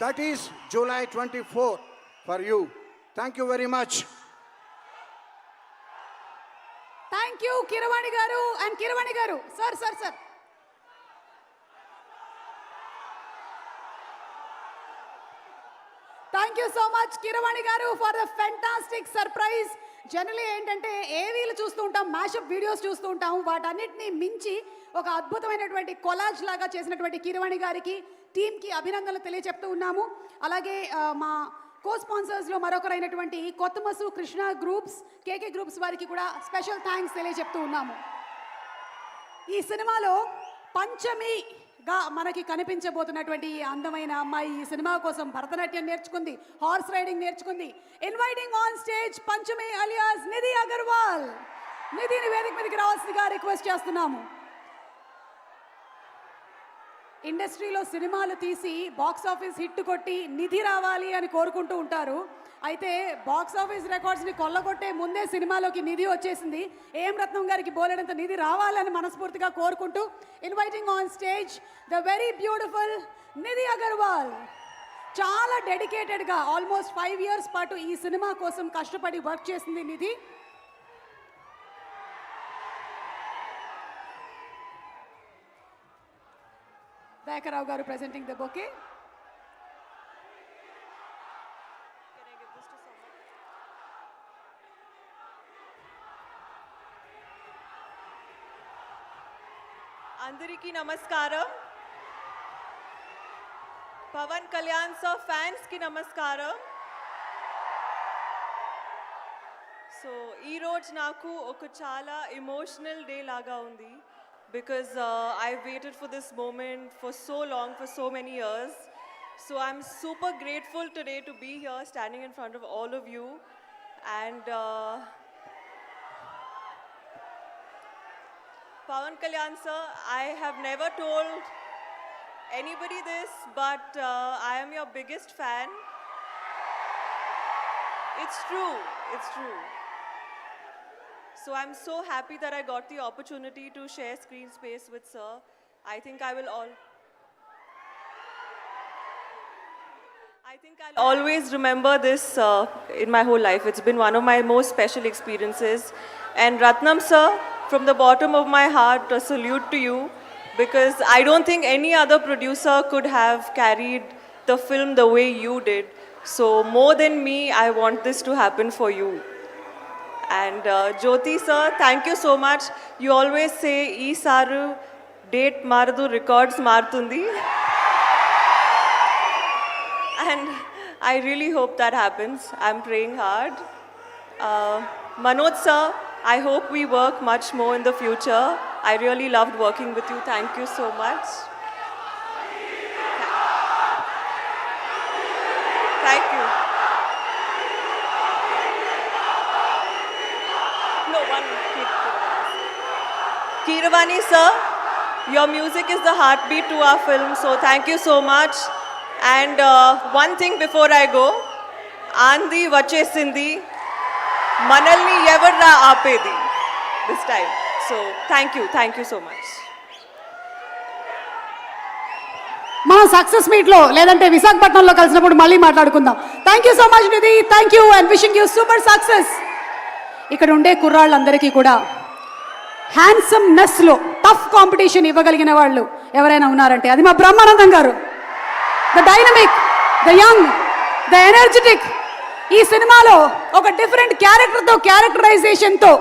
That is July 24 for you. Thank you very much. Thank you Keeravani garu and Keeravani గారు sir sir sir Thank you so much Keeravani garu for the fantastic surprise generally ఏంటంటే ఏవీలు చూస్తూ ఉంటాం mashup videos చూస్తూ ఉంటాం. వాటన్నిటిని మించి ఒక అద్భుతమైనటువంటి కొలాజ్ లాగా చేసినటువంటి కిరవాణి గారికి టీంకి అభినందనలు తెలియజెప్తూ ఉన్నాము. అలాగే మా కో స్పాన్సర్స్లో మరొకరైనటువంటి Kothamasu Krishna groups KK groups వారికి కూడా స్పెషల్ థ్యాంక్స్ తెలియజెప్తూ ఉన్నాము. ఈ సినిమాలో పంచమిగా మనకి కనిపించబోతున్నటువంటి ఈ అందమైన అమ్మాయి ఈ సినిమా కోసం భరతనాట్యం నేర్చుకుంది హార్స్ రైడింగ్ నేర్చుకుంది. Inviting on stage Panchami alias Nidhi Agarwal. నిధిని వేదిక మీదకి రావాల్సిందిగా రిక్వెస్ట్ చేస్తున్నాము. ఇండస్ట్రీలో సినిమాలు తీసి బాక్స్ ఆఫీస్ హిట్ కొట్టి నిధి రావాలి అని కోరుకుంటూ ఉంటారు. అయితే బాక్స్ ఆఫీస్ రికార్డ్స్ని కొల్లగొట్టే ముందే సినిమాలోకి నిధి వచ్చేసింది. ఏం రత్నం గారికి బోలెడంత నిధి రావాలని మనస్ఫూర్తిగా కోరుకుంటూ inviting on stage the very beautiful Nidhi Agarwal. చాలా డెడికేటెడ్గా ఆల్మోస్ట్ ఫైవ్ ఇయర్స్ పాటు ఈ సినిమా కోసం కష్టపడి వర్క్ చేసింది నిధి. దయకరావు గారు ప్రెజెంటింగ్ ద బొకే అందరికీ నమస్కారం. పవన్ కళ్యాణ్ సార్ ఫ్యాన్స్కి నమస్కారం. సో ఈరోజు నాకు ఒక చాలా ఎమోషనల్ డే లాగా ఉంది. Because I waited for this moment for so long for so many years so I'm super grateful today to be here standing in front of all of you and Pawan Kalyan sir, I have never told anybody this, but uh, I am your biggest fan. It's true, it's true. So I'm so happy that I got the opportunity to share screen space with sir. I think I will all. I think I'll always remember this uh, in my whole life. It's been one of my most special experiences. And Ratnam sir, from the bottom of my heart, a salute to you because I don't think any other producer could have carried the film the way you did. So, more than me, I want this to happen for you. And uh, Jyoti sir, thank you so much. You always say, E saru date maradu records martundi. And I really hope that happens. I'm praying hard. Uh, Manoj sir, I hope we work much more in the future. I really loved working with you. Thank you so much. Thank you. No, one. Kiravani sir, your music is the heartbeat to our film, so thank you so much. And uh, one thing before I go, Andi Vachesindi, మనల్ని ఎవర్రా ఆపేది this time so thank you thank you so much మన success మీట్లో లేదంటే విశాఖపట్నంలో కలిసినప్పుడు మళ్ళీ మాట్లాడుకుందాం. Thank you so much Nidhi. Thank you and wishing you super success ఇక్కడ ఉండే కుర్రాళ్ళందరికీ కూడా హ్యాండ్సమ్నెస్లో టఫ్ కాంపిటీషన్ ఇవ్వగలిగిన వాళ్ళు ఎవరైనా ఉన్నారంటే అది మా Brahmanandam garu. The dynamic the young the energetic ఈ సినిమాలో ఒక డిఫరెంట్ క్యారెక్టర్తో క్యారెక్టరైజేషన్తో